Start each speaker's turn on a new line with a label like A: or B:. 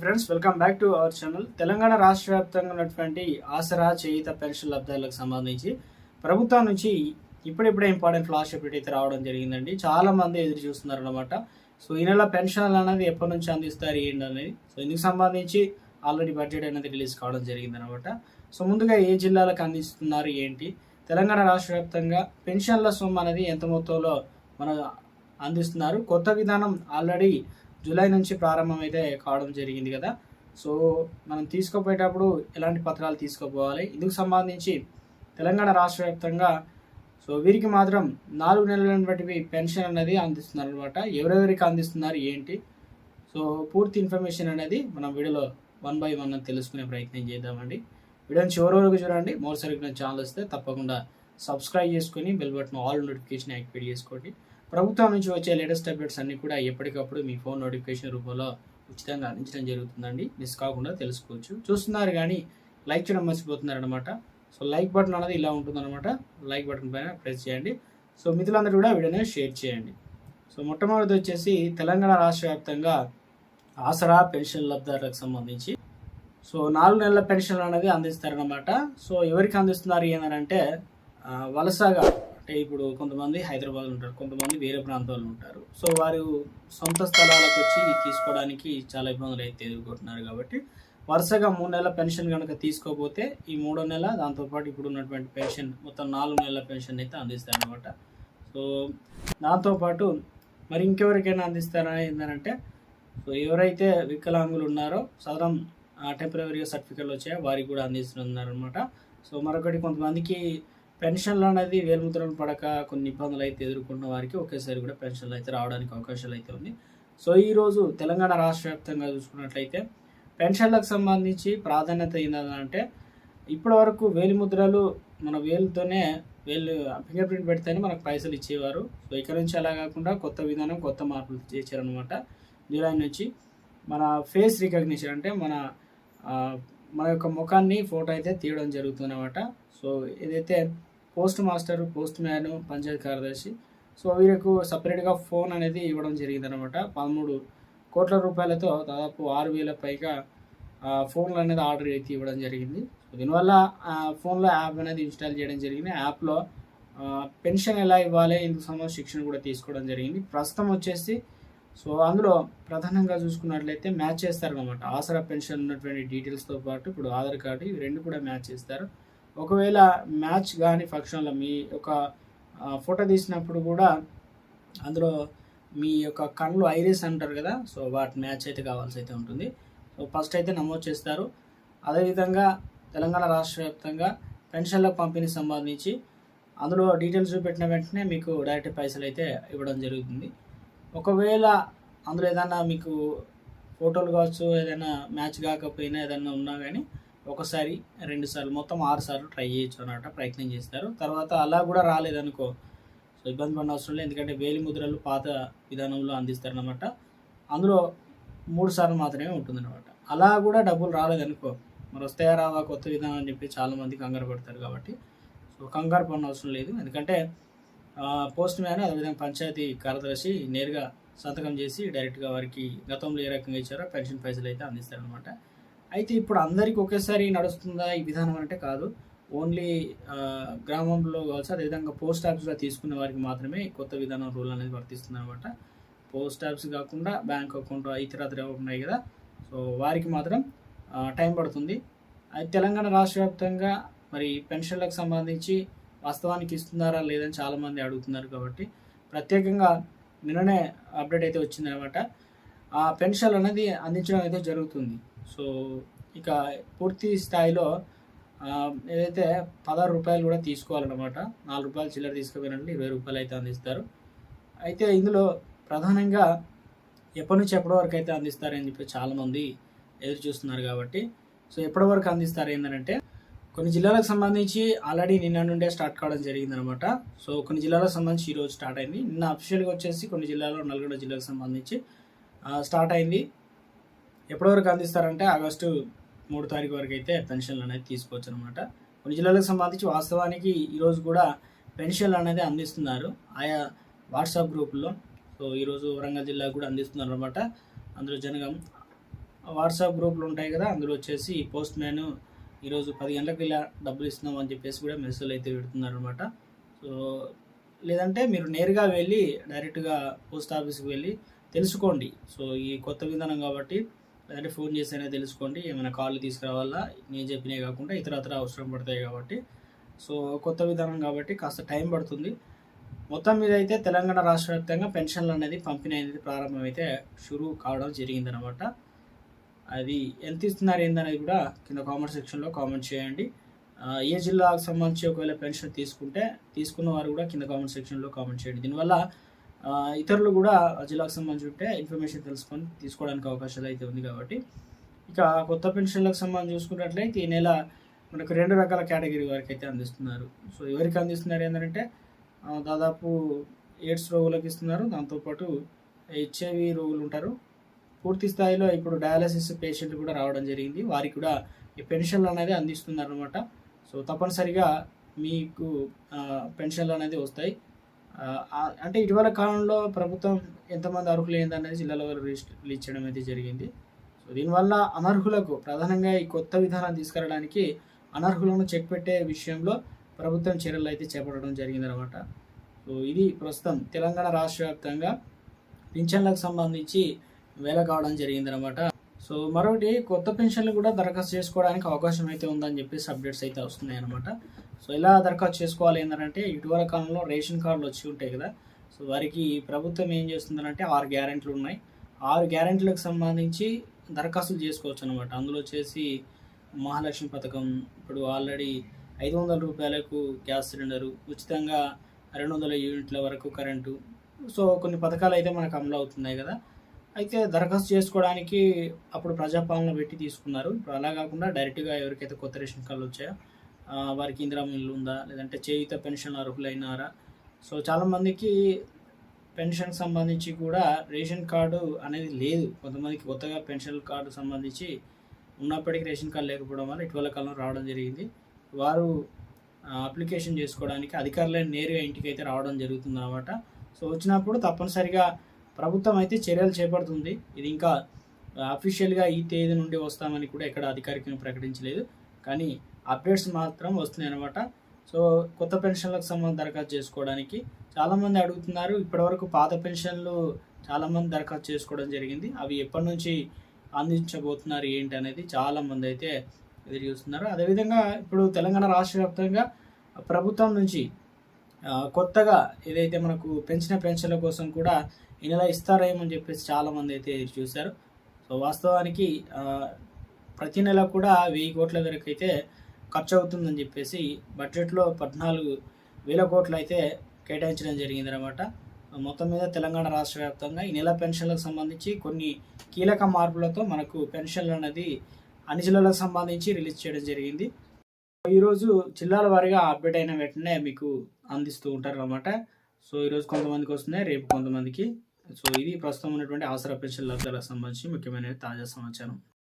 A: Friends welcome back to our channel. Telangana రాష్ట్ర వ్యాప్తంగా ఉన్నటువంటి ఆసరా చేయిత పెన్షన్ లబ్ధాలకు సంబంధించి ప్రభుత్వం నుంచి ఇప్పుడిప్పుడే ఇంపార్టెంట్ ఫ్లాష్ అప్డేట్ అయితే రావడం జరిగిందండి. చాలా మంది ఎదురు చూస్తున్నారు అనమాట సో ఈ నెల పెన్షన్లు అనేది ఎప్పటి నుంచి అందిస్తారు ఏంటి అనేది? సో ఇందుకు సంబంధించి ఆల్రెడీ బడ్జెట్ అనేది రిలీజ్ కావడం జరిగింది అనమాట సో ముందుగా ఏ జిల్లాలకు అందిస్తున్నారు ఏంటి? తెలంగాణ రాష్ట్ర వ్యాప్తంగా పెన్షన్ల సొమ్ము అనేది ఎంత మొత్తంలో మన అందిస్తున్నారు? కొత్త విధానం ఆల్రెడీ జూలై నుంచి ప్రారంభం అయితే కావడం జరిగింది కదా. సో మనం తీసుకోపోయేటప్పుడు ఎలాంటి పత్రాలు తీసుకోపోవాలి? ఇందుకు సంబంధించి తెలంగాణ రాష్ట్ర వ్యాప్తంగా సో వీరికి మాత్రం నాలుగు నెలల బట్టి పెన్షన్ అనేది అందిస్తున్నారు అనమాట ఎవరెవరికి అందిస్తున్నారు ఏంటి? సో పూర్తి ఇన్ఫర్మేషన్ అనేది మనం వీడియోలో వన్ బై వన్ తెలుసుకునే ప్రయత్నం చేద్దామండి. వీడియోని చివరి వరకు చూడండి. మరోసారికి నా ఛానల్ వస్తే తప్పకుండా సబ్స్క్రైబ్ చేసుకొని bell button all notification activate చేసుకోండి. ప్రభుత్వం నుంచి వచ్చే లేటెస్ట్ అప్డేట్స్ అన్ని కూడా ఎప్పటికప్పుడు మీ ఫోన్ నోటిఫికేషన్ రూపంలో ఉచితంగా అందించడం జరుగుతుందండి. మిస్ కాకుండా తెలుసుకోవచ్చు. చూస్తున్నారు కానీ లైక్ చేయడం మర్చిపోతున్నారు అనమాట సో లైక్ బటన్ అనేది ఇలా ఉంటుందన్నమాట. లైక్ బటన్ పైన ప్రెస్ చేయండి. సో మిత్రులందరూ కూడా వీడియోని షేర్ చేయండి. సో మొట్టమొదటి వచ్చేసి తెలంగాణ రాష్ట్ర వ్యాప్తంగా ఆసరా పెన్షన్ లబ్ధారులకు సంబంధించి. సో నాలుగు నెలల పెన్షన్ అనేది అందిస్తారనమాట సో ఎవరికి అందిస్తున్నారు ఏంటంటే వలసగా అంటే ఇప్పుడు కొంతమంది హైదరాబాద్ ఉంటారు కొంతమంది వేరే ప్రాంతాల్లో ఉంటారు. సో వారు సొంత స్థలాలకు వచ్చి తీసుకోవడానికి చాలా ఇబ్బందులు అయితే ఎదుర్కొంటున్నారు కాబట్టి వరుసగా మూడు నెలల పెన్షన్ కనుక తీసుకోకపోతే ఈ మూడో నెల దాంతోపాటు ఇప్పుడు ఉన్నటువంటి పెన్షన్ మొత్తం నాలుగు నెలల పెన్షన్ అయితే అందిస్తారనమాట సో దాంతోపాటు మరి ఇంకెవరికైనా అందిస్తారా ఏంటంటే సో ఎవరైతే వికలాంగులు ఉన్నారో సదరం టెంపరీగా సర్టిఫికెట్లు వచ్చాయో వారికి కూడా అందిస్తున్నారు అనమాట సో మరొకటి కొంతమందికి పెన్షన్లు అనేది వేలుముద్రలు పడక కొన్ని ఇబ్బందులు అయితే ఎదుర్కొన్న వారికి ఒకేసారి కూడా పెన్షన్లు అయితే రావడానికి అవకాశాలు అయితే ఉంది సో ఈరోజు తెలంగాణ రాష్ట్ర వ్యాప్తంగా చూసుకున్నట్లయితే పెన్షన్లకు సంబంధించి ప్రాధాన్యత ఏంటంటే ఇప్పటి వరకు వేలిముద్రలు మన వేలుతోనే వేలు ఫింగర్ ప్రింట్ పెడితేనే మనకు పైసలు ఇచ్చేవారు. సో ఇక్కడ నుంచి అలా కాకుండా కొత్త విధానం కొత్త మార్పులు చేశారనమాట జూలై నుంచి మన ఫేస్ రికగ్నిషన్ అంటే మన మన యొక్క ముఖాన్ని ఫోటో అయితే తీయడం జరుగుతుంది అనమాట సో ఏదైతే post master post man panchayat కార్యదర్శి. సో వీరికి సపరేట్గా ఫోన్ అనేది ఇవ్వడం జరిగింది అనమాట పదమూడు కోట్ల రూపాయలతో దాదాపు ఆరు వేల పైగా ఫోన్లు అనేది ఆర్డర్ అయితే ఇవ్వడం జరిగింది. సో దీనివల్ల ఆ ఫోన్లో యాప్ అనేది ఇన్స్టాల్ చేయడం జరిగింది. యాప్లో పెన్షన్ ఎలా ఇవ్వాలి ఇందుకు సంబంధించిన శిక్షణ కూడా తీసుకోవడం జరిగింది. ప్రస్తుతం వచ్చేసి సో అందులో ప్రధానంగా చూసుకున్నట్లయితే మ్యాచ్ చేస్తారనమాట. ఆసరా పెన్షన్ ఉన్నటువంటి డీటెయిల్స్తో పాటు ఇప్పుడు ఆధార్ కార్డు ఇవి రెండు కూడా మ్యాచ్ చేస్తారు. ఒకవేళ మ్యాచ్ కానీ ఫంక్షన్లో మీ యొక్క ఫోటో తీసినప్పుడు కూడా అందులో మీ యొక్క కళ్ళు ఐరిస్ అంటారు కదా సో వాటి మ్యాచ్ అయితే కావాల్సి అయితే ఉంటుంది. సో ఫస్ట్ అయితే నమోదు చేస్తారు. అదేవిధంగా తెలంగాణ రాష్ట్ర వ్యాప్తంగా పెన్షన్లకు పంపిణీ సంబంధించి అందులో డీటెయిల్స్ పెట్టిన వెంటనే మీకు డైరెక్ట్ పైసలు అయితే ఇవ్వడం జరుగుతుంది. ఒకవేళ అందులో ఏదైనా మీకు ఫోటోలు కావచ్చు ఏదైనా మ్యాచ్ కాకపోయినా ఏదైనా ఉన్నా కానీ ఒకసారి రెండు సార్లు మొత్తం ఆరు సార్లు ట్రై చేయొచ్చు అనమాట ప్రయత్నం చేస్తారు. తర్వాత అలా కూడా రాలేదనుకో సో ఇబ్బంది పడిన అవసరం లేదు. ఎందుకంటే వేలి ముద్రలు పాత విధానంలో అందిస్తారనమాట అందులో మూడు సార్లు మాత్రమే ఉంటుందన్నమాట. అలా కూడా డబ్బులు రాలేదనుకో మరి వస్తాయా రావా కొత్త విధానం అని చెప్పి చాలామంది కంగారు పడతారు కాబట్టి. సో కంగారు పడిన అవసరం లేదు. ఎందుకంటే పోస్ట్ మ్యాన్ అదేవిధంగా పంచాయతీ కార్యదర్శి నేరుగా సంతకం చేసి డైరెక్ట్గా వారికి గతంలో ఏ రకంగా ఇచ్చారో పెన్షన్ పైసలు అయితే అందిస్తారనమాట అయితే ఇప్పుడు అందరికీ ఒకేసారి నడుస్తుందా ఈ విధానం అంటే కాదు. ఓన్లీ గ్రామంలో కావచ్చు అదేవిధంగా పోస్ట్ ఆఫీస్లో తీసుకున్న వారికి మాత్రమే కొత్త విధానం రూల్ అనేది వర్తిస్తుంది అనమాట పోస్ట్ ఆఫీస్ కాకుండా బ్యాంక్ అకౌంట్ ఇతరత్ర ఉన్నాయి కదా. సో వారికి మాత్రం టైం పడుతుంది. అయితే తెలంగాణ రాష్ట్ర వ్యాప్తంగా మరి పెన్షన్లకు సంబంధించి వాస్తవానికి ఇస్తున్నారా లేదని చాలామంది అడుగుతున్నారు కాబట్టి ప్రత్యేకంగా నిన్ననే అప్డేట్ అయితే వచ్చిందనమాట ఆ పెన్షన్ అనేది అందించడం అయితే జరుగుతుంది. సో ఇక పూర్తి స్థాయిలో ఏదైతే పదహారు రూపాయలు కూడా తీసుకోవాలన్నమాట నాలుగు రూపాయలు చిల్లర తీసుకుపోయినట్లు ఇరవై రూపాయలు అయితే అందిస్తారు. అయితే ఇందులో ప్రధానంగా ఎప్పటి నుంచి ఎప్పటి వరకు అయితే అందిస్తారని చెప్పి చాలామంది ఎదురు చూస్తున్నారు కాబట్టి సో ఎప్పటి వరకు అందిస్తారు ఏంటంటే కొన్ని జిల్లాలకు సంబంధించి ఆల్రెడీ నిన్న నుండే స్టార్ట్ కావడం జరిగిందనమాట సో కొన్ని జిల్లాలకు సంబంధించి ఈ రోజు స్టార్ట్ అయింది. నిన్న అఫీషియల్గా వచ్చేసి కొన్ని జిల్లాలో నల్గొండ జిల్లాకు సంబంధించి స్టార్ట్ అయింది. ఎప్పటివరకు అందిస్తారంటే ఆగస్టు మూడు తారీఖు వరకు అయితే పెన్షన్లు అనేది తీసుకోవచ్చు అనమాట కొన్ని జిల్లాలకు సంబంధించి వాస్తవానికి ఈరోజు కూడా పెన్షన్లు అనేది అందిస్తున్నారు. ఆయా వాట్సాప్ గ్రూపుల్లో. సో ఈరోజు వరంగల్ జిల్లా కూడా అందిస్తున్నారు అనమాట అందులో జనగం వాట్సాప్ గ్రూపులు ఉంటాయి కదా అందులో వచ్చేసి పోస్ట్ మ్యాన్ ఈరోజు పది గంటలకు ఇలా డబ్బులు ఇస్తున్నాం అని చెప్పేసి కూడా మెసేజ్లు అయితే పెడుతున్నారు అనమాట సో లేదంటే మీరు నేరుగా వెళ్ళి డైరెక్ట్గా పోస్ట్ ఆఫీస్కి వెళ్ళి తెలుసుకోండి. సో ఈ కొత్త విధానం కాబట్టి లేదంటే ఫోన్ చేసి అయినా తెలుసుకోండి ఏమైనా కాళ్ళు తీసుకురావాలా నేను చెప్పినవి కాకుండా ఇతర ఇతర అవసరం పడతాయి కాబట్టి. సో కొత్త విధానం కాబట్టి కాస్త టైం పడుతుంది. మొత్తం మీద అయితే తెలంగాణ రాష్ట్ర వ్యాప్తంగా పెన్షన్లు అనేది పంపిణీ అనేది ప్రారంభమైతే షురూ కావడం జరిగిందనమాట అది ఎంత ఇస్తున్నారు ఏందనేది కూడా కింద కామెంట్ సెక్షన్లో కామెంట్ చేయండి. ఏ జిల్లాకు సంబంధించి ఒకవేళ పెన్షన్ తీసుకుంటే తీసుకున్న వారు కూడా కింద కామెంట్ సెక్షన్లో కామెంట్ చేయండి. దీనివల్ల ఇతరులు కూడా జిల్లాకు సంబంధించి ఉంటే ఇన్ఫర్మేషన్ తెలుసుకొని తీసుకోవడానికి అవకాశాలు అయితే ఉంది కాబట్టి. ఇక కొత్త పెన్షన్లకు సంబంధించి చూసుకున్నట్లయితే ఈ నెల మనకు రెండు రకాల కేటగిరీ వారికి అయితే అందిస్తున్నారు. సో ఎవరికి అందిస్తున్నారు ఏంటంటే దాదాపు ఎయిడ్స్ రోగులకు ఇస్తున్నారు. దాంతోపాటు హెచ్ఐవి రోగులు ఉంటారు. పూర్తి స్థాయిలో ఇప్పుడు డయాలసిస్ పేషెంట్లు కూడా రావడం జరిగింది. వారికి కూడా ఈ పెన్షన్లు అనేది అందిస్తున్నారు అనమాట సో తప్పనిసరిగా మీకు పెన్షన్లు అనేది వస్తాయి. అంటే ఇటీవల కాలంలో ప్రభుత్వం ఎంతమంది అర్హులు ఏందనేది జిల్లాల వారు రిజిస్టర్ ఇచ్చడం అయితే జరిగింది. సో దీనివల్ల అనర్హులకు ప్రధానంగా ఈ కొత్త విధానం తీసుకురావడానికి అనర్హులను చెక్ పెట్టే విషయంలో ప్రభుత్వం చర్యలు అయితే చేపట్టడం జరిగిందనమాట. సో ఇది ప్రస్తుతం తెలంగాణ రాష్ట్ర వ్యాప్తంగా పింఛన్లకు సంబంధించి వేల కావడం జరిగిందనమాట. సో మరొకటి కొత్త పెన్షన్లు కూడా దరఖాస్తు చేసుకోవడానికి అవకాశం అయితే ఉందని చెప్పేసి అప్డేట్స్ అయితే వస్తున్నాయి అనమాట సో ఎలా దరఖాస్తు చేసుకోవాలి ఏంటంటే ఇటీవల కాలంలో రేషన్ కార్డులు వచ్చి ఉంటాయి కదా సో వారికి ప్రభుత్వం ఏం చేస్తుందంటే ఆరు గ్యారెంట్లు ఉన్నాయి. ఆరు గ్యారెంట్లకు సంబంధించి దరఖాస్తులు చేసుకోవచ్చు అనమాట అందులో వచ్చేసి మహాలక్ష్మి పథకం ఇప్పుడు ఆల్రెడీ ఐదు వందల రూపాయలకు గ్యాస్ సిలిండరు ఉచితంగా రెండు వందల యూనిట్ల వరకు కరెంటు సో కొన్ని పథకాలు అయితే మనకు అమలు అవుతున్నాయి కదా అయితే దరఖాస్తు చేసుకోవడానికి అప్పుడు ప్రజాపాలన పెట్టి తీసుకున్నారు. ఇప్పుడు అలా కాకుండా డైరెక్ట్గా ఎవరికైతే కొత్త రేషన్ కార్డులు వచ్చాయో వారికి ఇందిరా ఇల్లు ఉందా లేదంటే చేయుత పెన్షన్ అర్హులైనారా? సో చాలామందికి పెన్షన్ సంబంధించి కూడా రేషన్ కార్డు అనేది లేదు. కొంతమందికి కొత్తగా పెన్షన్ కార్డు సంబంధించి ఉన్నప్పటికీ రేషన్ కార్డు లేకపోవడం వల్ల ఇటీవల కాలంలో రావడం జరిగింది. వారు అప్లికేషన్ చేసుకోవడానికి అధికారులే నేరుగా ఇంటికి అయితే రావడం జరుగుతుంది అనమాట సో వచ్చినప్పుడు తప్పనిసరిగా ప్రభుత్వం అయితే చర్యలు చేపడుతుంది. ఇది ఇంకా అఫీషియల్గా ఈ తేదీ నుండి వస్తామని కూడా ఎక్కడ అధికారికంగా ప్రకటించలేదు. కానీ అప్డేట్స్ మాత్రం వస్తున్నాయి అనమాట సో కొత్త పెన్షన్లకు సంబంధం దరఖాస్తు చేసుకోవడానికి చాలామంది అడుగుతున్నారు. ఇప్పటివరకు పాత పెన్షన్లు చాలామంది దరఖాస్తు చేసుకోవడం జరిగింది. అవి ఎప్పటి నుంచి అందించబోతున్నారు ఏంటి అనేది చాలామంది అయితే ఎదురు చూస్తున్నారు. అదేవిధంగా ఇప్పుడు తెలంగాణ రాష్ట్ర వ్యాప్తంగా ప్రభుత్వం నుంచి కొత్తగా ఏదైతే మనకు పెంచిన పెన్షన్ల కోసం కూడా ఈ నెల ఇస్తారేమో అని చెప్పేసి చాలామంది అయితే చూశారు. సో వాస్తవానికి ప్రతి నెల కూడా వెయ్యి కోట్ల వరకు అయితే ఖర్చు అవుతుందని చెప్పేసి బడ్జెట్లో పద్నాలుగు వేల కోట్లు అయితే కేటాయించడం జరిగింది అనమాట మొత్తం మీద తెలంగాణ రాష్ట్ర వ్యాప్తంగా ఈ నెల పెన్షన్లకు సంబంధించి కొన్ని కీలక మార్పులతో మనకు పెన్షన్లు అనేది అన్ని జిల్లాలకు సంబంధించి రిలీజ్ చేయడం జరిగింది. ఈరోజు జిల్లాల వారీగా అప్డేట్ అయిన వెంటనే మీకు అందిస్తూ ఉంటారు అనమాట సో ఈరోజు కొంతమందికి వస్తున్నాయి రేపు కొంతమందికి. సో ఇది ప్రస్తుతం ఉన్నటువంటి అవసర పెన్షన్ లబ్ధాలకు సంబంధించి ముఖ్యమైన తాజా సమాచారం.